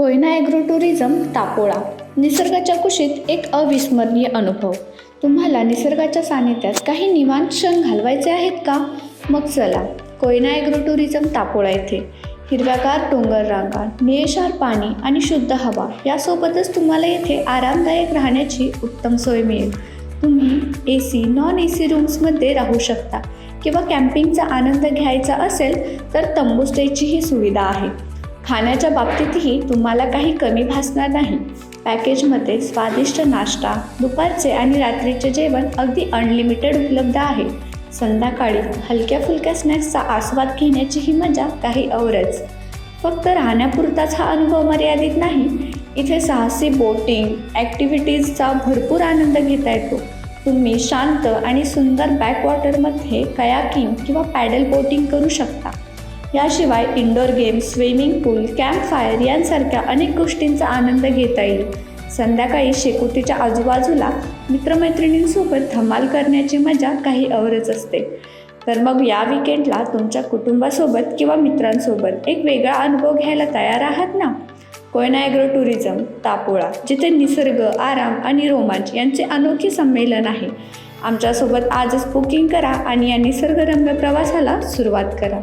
Koyna agro tourism Tapola. निसर्गाच्या कुशीत एक अविस्मरणीय अनुभव. तुम्हाला निसर्गाच्या सानिध्यात काही निवांत क्षण घालवायचे आहेत का? मग चला कोयना ॲग्रो टुरिझम तापोळा येथे. हिरव्यागार डोंगर रांगा निळेशार पाणी आणि शुद्ध हवा यासोबतच तुम्हाला येथे आरामदायक राहण्याची उत्तम सोय मिळेल. तुम्ही A C non A C रूम्समध्ये राहू शकता. किंवा कॅम्पिंगचा आनंद घ्यायचा असेल तर तंबू स्टेचीही सुविधा आहे. खाण्याच्या बाबतीतही तुम्हाला काही कमी भासणार नाही. पॅकेजमध्ये स्वादिष्ट नाश्ता दुपारचे आणि रात्रीचे जेवण अगदी अनलिमिटेड उपलब्ध आहे. संध्याकाळी हलक्या फुलक्या स्नॅक्सचा आस्वाद घेण्याची ही मजा काही औरच. फक्त राहण्यापुरताच हा अनुभव मर्यादित नाही. इथे साहसी बोटिंग ॲक्टिव्हिटीजचा भरपूर आनंद घेता येतो. तुम्ही शांत आणि सुंदर बॅकवॉटरमध्ये कयाकिंग किंवा पॅडल बोटिंग करू शकता. याशिवाय indoor games swimming pool camp fire यांसारख्या अनेक गोष्टींचा आनंद घेता येईल. संध्याकाळी शेकोटीच्या आजूबाजूला मित्रमैत्रिणींसोबत धमाल करण्याची मजा काही औरच असते. तर मग या विकेंडला तुमच्या कुटुंबासोबत किंवा मित्रांसोबत एक वेगळा अनुभव घ्यायला तयार आहात ना? कोयना ॲग्रो टुरिझम तापोळा जिथे निसर्ग आराम आणि रोमांच यांचे अनोखे संमेलन आहे. आमच्यासोबत आजच बुकिंग करा आणि या निसर्गरम्य प्रवासाला सुरुवात करा.